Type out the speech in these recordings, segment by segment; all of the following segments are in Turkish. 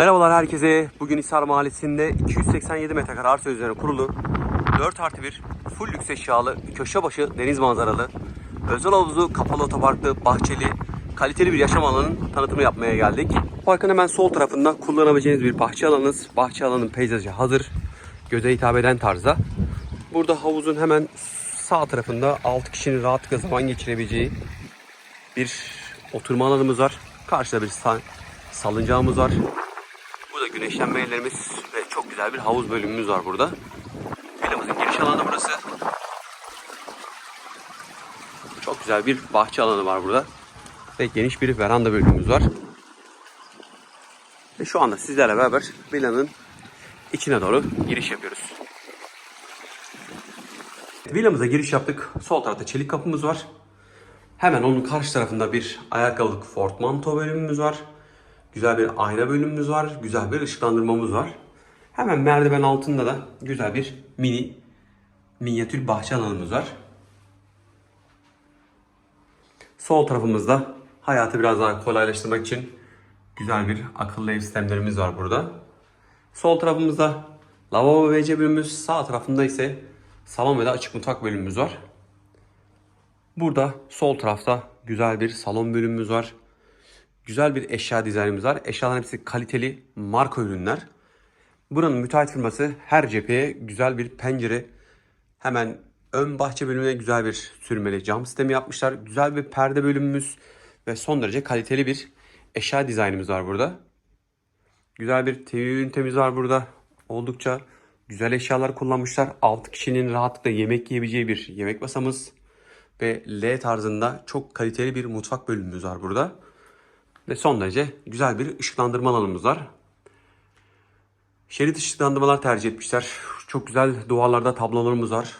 Merhabalar herkese. Bugün Hisar Mahallesi'nde 287 metrekare arsa üzerine kurulu 4 artı 1 full lüks eşyalı, köşe başı deniz manzaralı, özel havuzu, kapalı otoparklı, bahçeli, kaliteli bir yaşam alanının tanıtımı yapmaya geldik. Parkın hemen sol tarafında kullanabileceğiniz bir bahçe alanınız. Bahçe alanının peyzajı hazır. Göze hitap eden tarzda. Burada havuzun hemen sağ tarafında 6 kişinin rahatlıkla zaman geçirebileceği bir oturma alanımız var. Karşıda bir sa- salıncağımız var. Güneşlenme yerlerimiz ve çok güzel bir havuz bölümümüz var burada. Villamızın giriş alanı burası. Çok güzel bir bahçe alanı var burada. Ve geniş bir veranda bölümümüz var. Ve şu anda sizlerle beraber villanın içine doğru giriş yapıyoruz. Villamıza giriş yaptık. Sol tarafta çelik kapımız var. Hemen onun karşı tarafında bir ayakkabılık portmanto bölümümüz var. Güzel bir ayna bölümümüz var. Güzel bir ışıklandırmamız var. Hemen merdiven altında da güzel bir mini minyatür bahçe alanımız var. Sol tarafımızda hayatı biraz daha kolaylaştırmak için güzel bir akıllı ev sistemlerimiz var burada. Sol tarafımızda lavabo WC bölümümüz, sağ tarafında ise salon ve de açık mutfak bölümümüz var. Burada sol tarafta güzel bir salon bölümümüz var. Güzel bir eşya dizaynımız var. Eşyaların hepsi kaliteli marka ürünler. Buranın müteahhit firması her cepheye güzel bir pencere, hemen ön bahçe bölümüne güzel bir sürmeli cam sistemi yapmışlar. Güzel bir perde bölümümüz ve son derece kaliteli bir eşya dizaynımız var burada. Güzel bir TV ünitemiz var burada. Oldukça güzel eşyalar kullanmışlar. 6 kişinin rahatlıkla yemek yiyebileceği bir yemek masamız ve L tarzında çok kaliteli bir mutfak bölümümüz var burada. Ve son derece güzel bir ışıklandırma alanımız var. Şerit ışıklandırmalar tercih etmişler. Çok güzel duvarlarda tablolarımız var.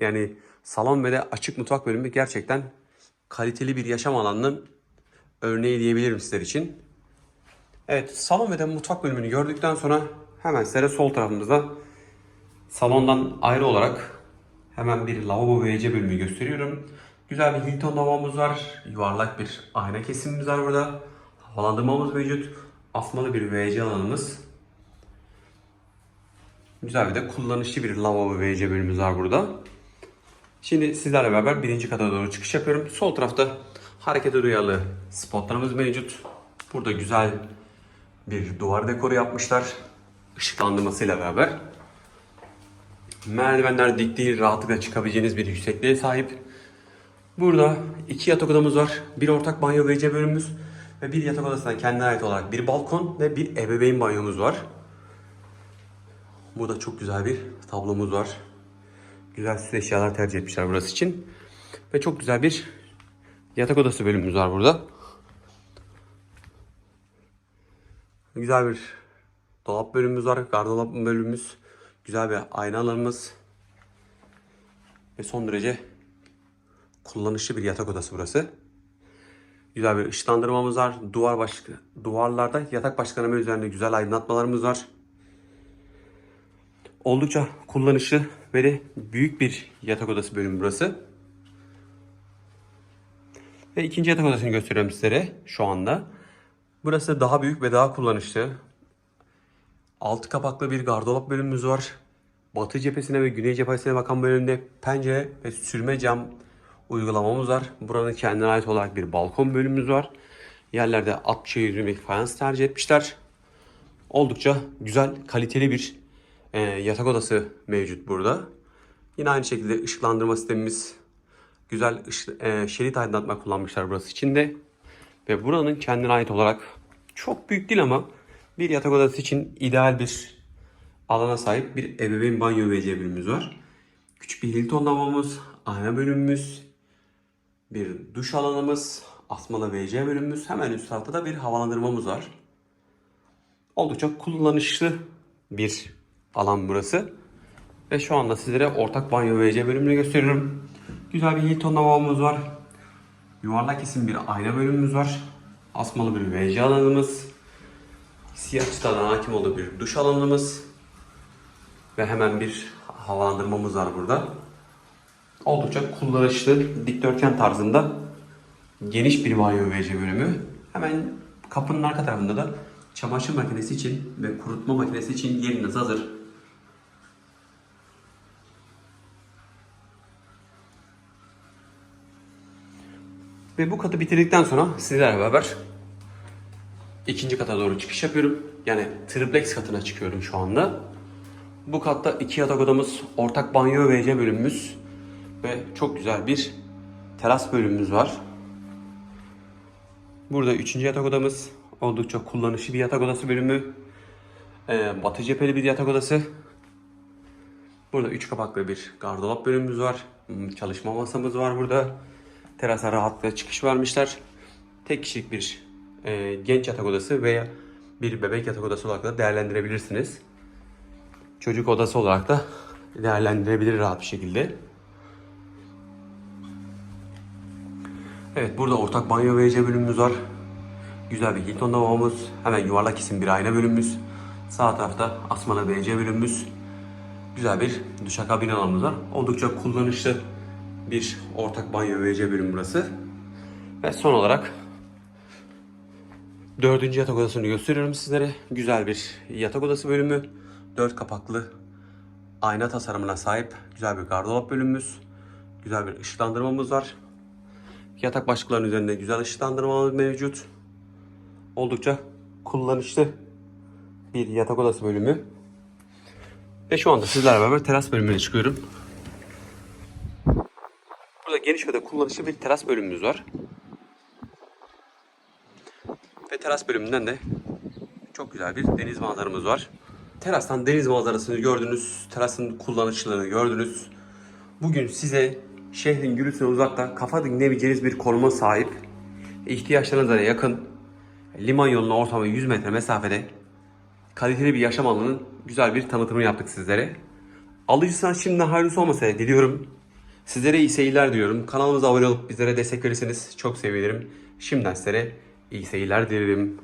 Yani salon ve de açık mutfak bölümü gerçekten kaliteli bir yaşam alanının örneği diyebilirim sizler için. Evet salon ve de mutfak bölümünü gördükten sonra hemen size sol tarafımızda salondan ayrı olarak hemen bir lavabo ve WC bölümü gösteriyorum. Güzel bir Hilton lavabomuz var. Yuvarlak bir ayna kesimimiz var burada. Havalandırmamız mevcut. Asmalı bir WC alanımız. Güzel bir de kullanışlı bir lavabo WC bölümümüz var burada. Şimdi sizlerle beraber birinci kata doğru çıkış yapıyorum. Sol tarafta harekete duyarlı spotlarımız mevcut. Burada güzel bir duvar dekoru yapmışlar. Işıklandırmasıyla beraber. Merdivenler dik değil, rahatlıkla çıkabileceğiniz bir yüksekliğe sahip. Burada iki yatak odamız var. Bir ortak banyo WC bölümümüz ve bir yatak odasına kendine ait olarak bir balkon ve bir ebeveyn banyomuz var. Burada çok güzel bir tablomuz var. Güzel süs eşyalar tercih etmişler burası için. Ve çok güzel bir yatak odası bölümümüz var burada. Güzel bir dolap bölümümüz var. Gardırop bölümümüz. Güzel bir aynalarımız. Ve son derece kullanışlı bir yatak odası burası. Güzel bir ışıklandırmamız var. Duvar baş, duvarlarda yatak başkanımı üzerinde güzel aydınlatmalarımız var. Oldukça kullanışlı ve de büyük bir yatak odası bölümü burası. Ve ikinci yatak odasını gösteriyorum sizlere şu anda. Burası daha büyük ve daha kullanışlı. Altı kapaklı bir gardırop bölümümüz var. Batı cephesine ve güney cephesine bakan bölümde pencere ve sürme cam uygulamamız var. Buranın kendine ait olarak bir balkon bölümümüz var. Yerlerde 60'a 120 fayans tercih etmişler. Oldukça güzel, kaliteli bir e, yatak odası mevcut burada. Yine aynı şekilde ışıklandırma sistemimiz güzel e, şerit aydınlatma kullanmışlar burası içinde. Ve buranın kendine ait olarak çok büyük değil ama bir yatak odası için ideal bir alana sahip bir ebeveyn banyo WC bölümümüz var. Küçük bir Hilton lavabomuz, ayna bölümümüz, bir duş alanımız, asmalı WC bölümümüz. Hemen üst tarafta da bir havalandırmamız var. Oldukça kullanışlı bir alan burası. Ve şu anda sizlere ortak banyo WC bölümünü gösteriyorum. Güzel bir Hilton lavabomuz var. Yuvarlak kesim bir ayna bölümümüz var. Asmalı bir WC alanımız. Siyah çıtadan hakim olduğu bir duş alanımız. Ve hemen bir havalandırmamız var burada. Oldukça kullanışlı dikdörtgen tarzında geniş bir banyo WC bölümü. Hemen kapının arka tarafında da çamaşır makinesi için ve kurutma makinesi için yeriniz hazır. Ve bu katı bitirdikten sonra sizlerle beraber ikinci kata doğru çıkış yapıyorum. Yani triplex katına çıkıyorum şu anda. Bu katta iki yatak odamız, ortak banyo ve WC bölümümüz ve çok güzel bir teras bölümümüz var. Burada üçüncü yatak odamız, oldukça kullanışlı bir yatak odası bölümü. Ee, batı cepheli bir yatak odası. Burada üç kapaklı bir gardırop bölümümüz var. Hmm, Çalışma masamız var burada. Terasa rahat ve çıkış vermişler. Tek kişilik bir e, genç yatak odası veya bir bebek yatak odası olarak da değerlendirebilirsiniz. Çocuk odası olarak da değerlendirebilir rahat bir şekilde. Evet burada ortak banyo ve WC bölümümüz var. Güzel bir Hilton lavabomuz. Hemen yuvarlak isim bir ayna bölümümüz. Sağ tarafta asmalı WC bölümümüz. Güzel bir duşakabin alanımız var. Oldukça kullanışlı bir ortak banyo ve WC bölümü burası. Ve son olarak dördüncü yatak odasını gösteriyorum sizlere. Güzel bir yatak odası bölümü. Dört kapaklı ayna tasarımına sahip güzel bir gardırop bölümümüz. Güzel bir ışıklandırmamız var. Yatak başlıklarının üzerinde güzel ışıklandırmamız mevcut. Oldukça kullanışlı bir yatak odası bölümü. Ve şu anda sizlerle beraber teras bölümüne çıkıyorum. Burada geniş ve de kullanışlı bir teras bölümümüz var. Ve teras bölümünden de çok güzel bir deniz manzaramız var. Terastan deniz manzarasını gördünüz, terasın kullanışlılığını gördünüz. Bugün size şehrin gürültüsüne uzakta kafa dinleyebileceğiniz bir konuma sahip, ihtiyaçlarınıza yakın, liman yoluna ortalama 100 metre mesafede kaliteli bir yaşam alanının güzel bir tanıtımını yaptık sizlere. Alıcısına şimdiden hayırlısı olmasa diliyorum. Sizlere iyi seyirler diliyorum. Kanalımıza abone olup bizlere destek verirseniz çok sevinirim. Şimdiden sizlere iyi seyirler dilerim.